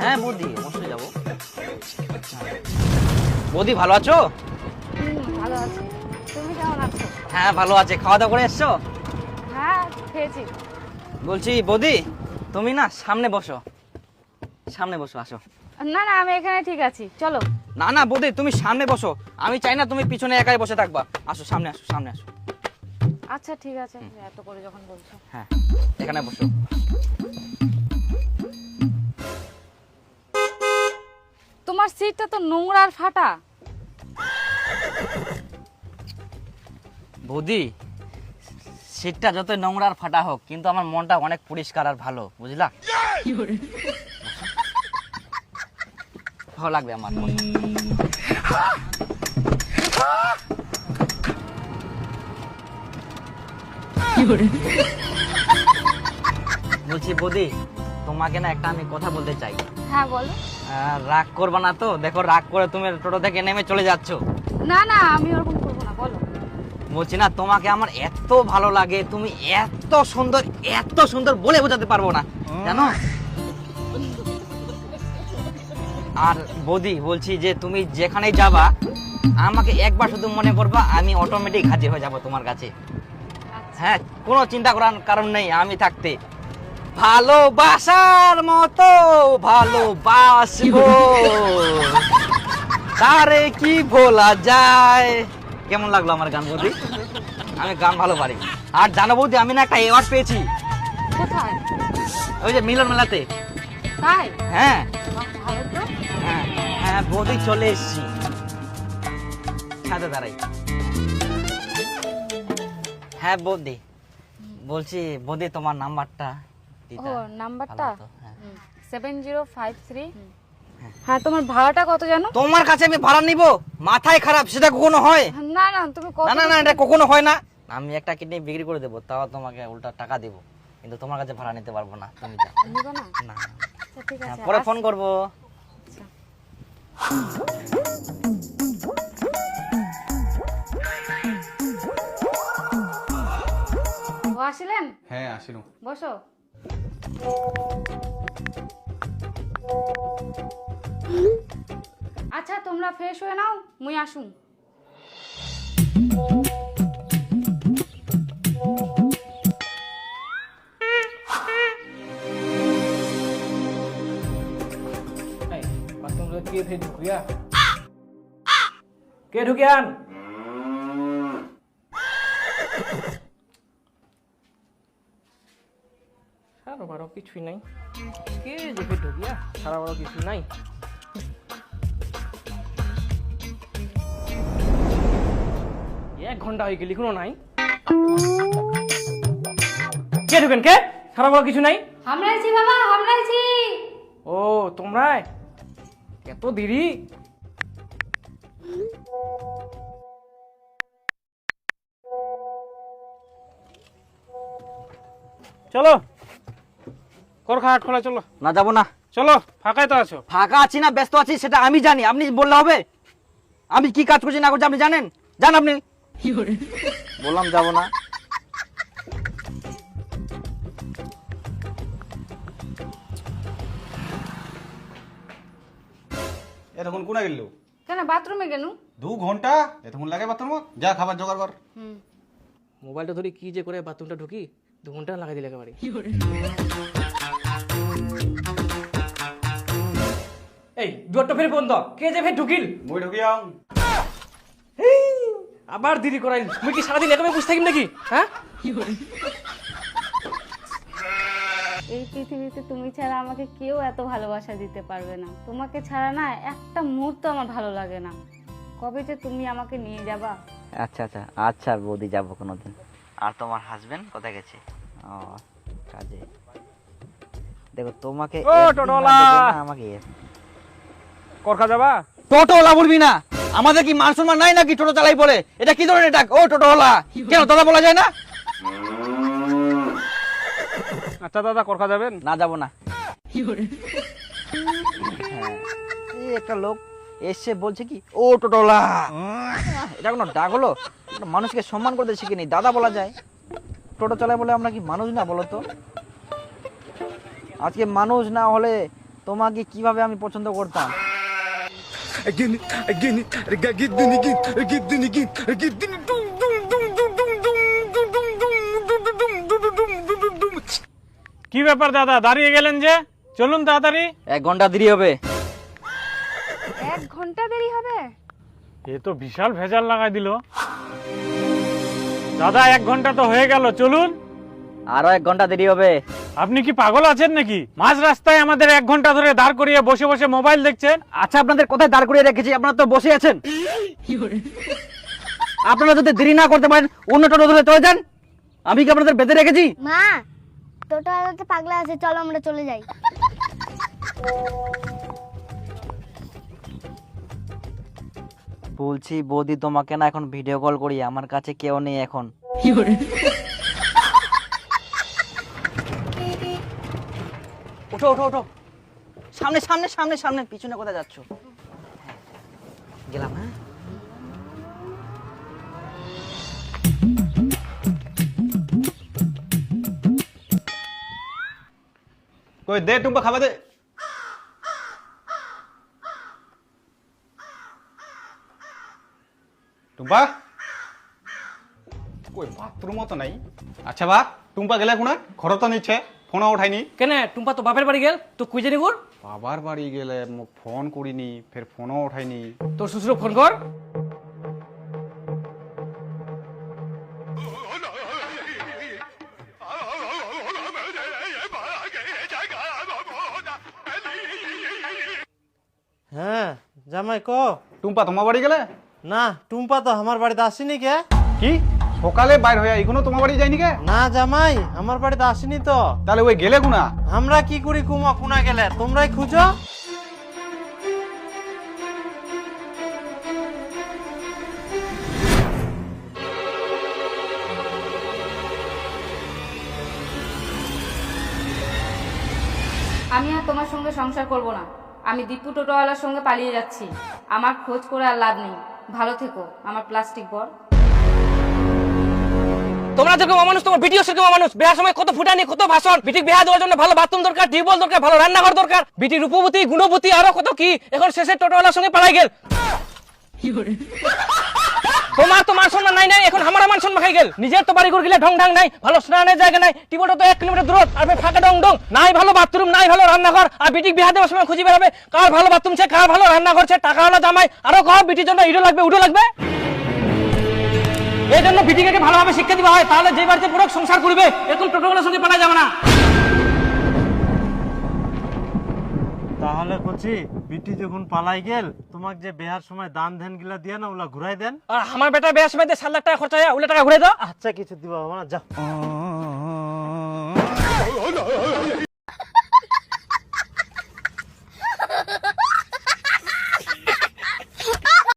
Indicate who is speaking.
Speaker 1: হ্যাঁ বৌদি অবশ্যই যাব। বৌদি ভালো আছো?
Speaker 2: ভালো আছি। তুমি কেমন আছো?
Speaker 1: হ্যাঁ ভালো আছে। খাওয়া দাওয়া করে এসছো?
Speaker 2: হ্যাঁ খেয়েছি।
Speaker 1: বলছি বৌদি তুমি না সামনে বসো। সামনে বসো আসো।
Speaker 2: না না আমি এখানে ঠিক আছি। চলো।
Speaker 1: না না বৌদি তুমি সামনে বসো। আমি চাই না তুমি পিছনে একাই বসে থাকবা। আসো সামনে আসো সামনে আসো।
Speaker 2: আচ্ছা ঠিক আছে। এত করে যখন বলছো।
Speaker 1: হ্যাঁ এখানে বসো।
Speaker 2: সিটটা তো নোংরা আর ফাটা
Speaker 1: বৌদি সিটটা যতই নোংরা আর ফাটা হোক, কিন্তু আমার মনটা অনেক পরিষ্কার আর ভালো, বুঝলা ভালো লাগবে আমার মনটা। বলছি, বৌদি তোমাকে না একটা আমি কথা বলতে চাই।
Speaker 2: হ্যাঁ বলো।
Speaker 1: রাগ করবা না তো? দেখো রাগ করে তুমি টোটো থেকে নেমে চলে যাচ্ছ।
Speaker 2: না না আমি ওরকম করব না বলো।
Speaker 1: বলছি না তোমাকে আমার এত ভালো লাগে তুমি এত সুন্দর এত সুন্দর বলে বোঝাতে পারব না। জানো? আর বৌদি বলছি যে তুমি যেখানেই যাবা আমাকে একবার শুধু মনে করবা আমি অটোমেটিক হাজির হয়ে যাব তোমার কাছে। হ্যাঁ কোনো চিন্তা করার কারণ নেই আমি থাকতে। ভালোবাসার মতো ভালোবাসবো। তারে কি ভোলা যায়? কেমন লাগল আমার গান বৌদি আমি গান ভালো পারি। আর জানো বৌদি আমি না একটা অ্যাওয়ার্ড পেয়েছি।
Speaker 2: কোথায়?
Speaker 1: ওই যে মিলন মেলাতে।
Speaker 2: তাই?
Speaker 1: হ্যাঁ। হ্যাঁ হ্যাঁ বৌদি চলে এসছি। ছাদে দাঁড়াই। হ্যাঁ বৌদি। বলছি বৌদি তোমার নাম্বারটা
Speaker 2: ও নাম্বারটা?
Speaker 1: হ্যাঁ।
Speaker 2: Seven zero five three. হ্যাঁ তোমার ভাড়াটা কত জানো?
Speaker 1: তোমার কাছে আমি ভাড়া নিব? মাথায় খারাপ সেটা কখনো হয়?
Speaker 2: না না তুমি
Speaker 1: না না না এটা কখনো হয় না। আমি একটা কিডনি বিক্রি করে দেবো তাও তোমাকে উল্টা টাকা দেবো। কিন্তু তোমার কাছে ভাড়া নিতে পারব না তুমি যাও।
Speaker 2: না?
Speaker 1: না।
Speaker 2: আচ্ছা ঠিক
Speaker 1: হ্যাঁ,
Speaker 2: আছে
Speaker 1: পরে ফোন করব।
Speaker 2: আচ্ছা। আসিলেন?
Speaker 3: হ্যাঁ আসিনু।
Speaker 2: বসো। আচ্ছা তোমরা ফ্রেশ হয়ে নাও মুই
Speaker 4: ঢুকিয়া কে ঢুকিয়ান বারো কিছুই নাই। কে যে ফের ঢুকিয়া সারা বারো কিছুই নাই। এক ঘণ্টা হয়ে গেলি কোনো নাই। কে ঢুকেন কে? সারা বারো কিছু নাই?
Speaker 2: হামলাইছি বাবা হামলাইছি
Speaker 4: ও তোমরা এত দেরি? চলো। করখা খোলা চলো।
Speaker 1: না যাব না।
Speaker 4: চলো ফাঁকাই তো আছো।
Speaker 1: ফাঁকা আছি না ব্যস্ত আছি সেটা আমি জানি। আপনি বললে হবে? আমি কি কাজ করছি না করছি আপনি জানেন? জান আপনি। বললাম যাব না।
Speaker 3: এতক্ষণ কোনা গেল?
Speaker 2: কেন বাথরুমে গেনু
Speaker 3: দু ঘণ্টা? এতক্ষণ লাগে বাথরুম? যা খাবার জোগাড় কর।
Speaker 4: মোবাইলটা ধরি কি যে করে বাথরুমটা ঢুকি দু ঘণ্টা লাগাই দিলে একেবারে। এই দুয়ারটা ফের বন্ধ। কে যে ফের ঢুকিল?
Speaker 3: মই ঢুকিয়াও
Speaker 4: আবার দেরি করাই মুই কি সারাদিন একেবারে বুঝতে থাকিম নাকি? হ্যাঁ?
Speaker 2: এই পৃথিবীতে তুমি ছাড়া আমাকে কেউ এত ভালোবাসা দিতে পারবে না। তোমাকে ছাড়া না একটা মুহূর্ত আমার ভালো লাগে না। কবে যে তুমি আমাকে নিয়ে যাবা?
Speaker 1: আচ্ছা আচ্ছা আচ্ছা বৌদি যাব কোনোদিন। আর তোমার হাজবেন্ড কোথায় গেছে? ও কাজে। দেখো তোমাকে
Speaker 4: ও,
Speaker 1: আমাকে
Speaker 4: করখা যাবা?
Speaker 1: টোটোওয়ালা বলবি না? আমাদের কি মান সম্মান নাই নাকি টোটো চালাই বলে এটা কি ধরনের ডাক? ও টোটোওয়ালা কেন দাদা বলা যায় না?
Speaker 4: আচ্ছা দাদা করখা যাবেন?
Speaker 1: না যাব না। হ্যাঁ, একটা লোক এসে বলছে কি ও টোটোলা! এটা কোনো ডাক হলো? মানুষকে সম্মান করতে শিখিনি দাদা বলা যায়। টোটো চালায় বলে আমরা কি মানুষ না বলো তো? আজকে মানুষ না হলে তোমাকে কীভাবে আমি পছন্দ করতাম
Speaker 5: কি ব্যাপার দাদা দাঁড়িয়ে গেলেন যে চলুন তাড়াতাড়ি
Speaker 1: এক ঘণ্টা দেরি হবে
Speaker 2: এক ঘণ্টা দেরি হবে
Speaker 5: এ তো বিশাল ভেজাল লাগাই দিল দাদা এক ঘণ্টা তো হয়ে গেল চলুন
Speaker 1: আরও এক ঘণ্টা দেরি হবে।
Speaker 5: আপনি কি পাগল আছেন নাকি? মাঝ রাস্তায় আমাদের এক ঘণ্টা ধরে দাঁড় করিয়ে বসে বসে মোবাইল দেখছেন?
Speaker 1: আচ্ছা আপনাদের কোথায় দাঁড় করিয়ে রেখেছি? আপনারা তো বসে আছেন। আপনারা যদি দেরি না করতে পারেন অন্য টোটো ধরে চলে যান। আমি কি আপনাদের বেঁধে রেখেছি?
Speaker 6: মা টোটো আলাতে পাগলা আছে চলো আমরা চলে যাই।
Speaker 1: বলছি বৌদি তোমাকে না এখন ভিডিও কল করি আমার কাছে কেউ নেই এখন। ওঠো ওঠো ওঠো। সামনে সামনে সামনে সামনে। পিছনে কোথায় যাচ্ছ? গেলাম হ্যাঁ?
Speaker 3: কই, দে টুম্পা, খাবার দে। টুম্পা? কই, বাথরুমও তো নাই। আচ্ছা বা টুম্পা গেলে কোনা ঘর তো নিচ্ছে। ফোনও উঠাইনি
Speaker 4: কেন টুম্পা তো বাপের বাড়ি গেল তো কুই জানি গুড়
Speaker 3: বাবার বাড়ি গেলে মোক ফোন করিনি ফের ফোনও উঠাইনি
Speaker 4: তোর শ্বশুর ফোন কর।
Speaker 7: হ্যাঁ জামাই ক
Speaker 3: টুম্পা তোমার বাড়ি গেলে?
Speaker 7: না টুম্পা তো আমার বাড়িতে আসেনি কে?
Speaker 3: কি? সকালে বাইর হয়ে এখনও তোমার বাড়ি যায়নি কে?
Speaker 7: না জামাই আমার বাড়িতে আসেনি তো।
Speaker 3: তাহলে ওই গেলে কোনা
Speaker 7: আমরা কি করি কুমা কুনা গেলে? তোমরাই খুঁজো।
Speaker 2: আমি আর তোমার সঙ্গে সংসার করব না। আমি দীপু টোটোওয়ালার সঙ্গে পালিয়ে যাচ্ছি। আমার খোঁজ করে আর লাভ নেই। ভালো থেকো আমার প্লাস্টিক বর।
Speaker 4: তোমরা যেরকম মানুষ তোমার সেরকম মানুষ বিয়ার সময় কত ফুটানি, কত ভাষণ। বিয়া দেওয়ার জন্য ভালো বাথরুম দরকার টিউবওয়েল দরকার, ভালো রান্নাঘর দরকার। বিটি রূপবতী আরও কত কি? এখন টোটোওয়ালার সঙ্গে পালাই গেল। তোমার তো মান সম্মান নাই নাই, এখন আমার মান সম্মান খাই গেল। নিজের তো বাড়ি গেলে ঢং ঢং নাই, ভালো স্নানের জায়গা নাই তো এক কিলোমিটার দূর আর ফাঁকা ডং ডং। নাই ভালো বাথরুম নাই ভালো রান্নাঘর, আর বিটিক বিয়া দেওয়ার সময় খুঁজি বেড়াবে কার ভালো বাথরুম কার ভালো রান্নাঘর ছে টাকা হলো জামাই, আরও কর বিটির জন্য ইডো লাগবে, উডো লাগবে? এই জন্য বিটিকে ভালোভাবে শিক্ষা দেওয়া হয় তাহলে যে বাড়িতে পুরো সংসার করবে এরকম টোটোগুলোর সঙ্গে পাঠা যাবে না।
Speaker 7: তাহলে কচি বিটি যখন পালাই গেল তোমাক যে বেহার সময় দান ধ্যান গিলা দিয়ে না ওলা ঘুরাই দেন।
Speaker 4: আর আমার বেটা বেহার সময় 7 লাখ টাকা খরচ হয় ওলা টাকা ঘুরাই দাও।
Speaker 7: আচ্ছা কিছু দিবা না যাও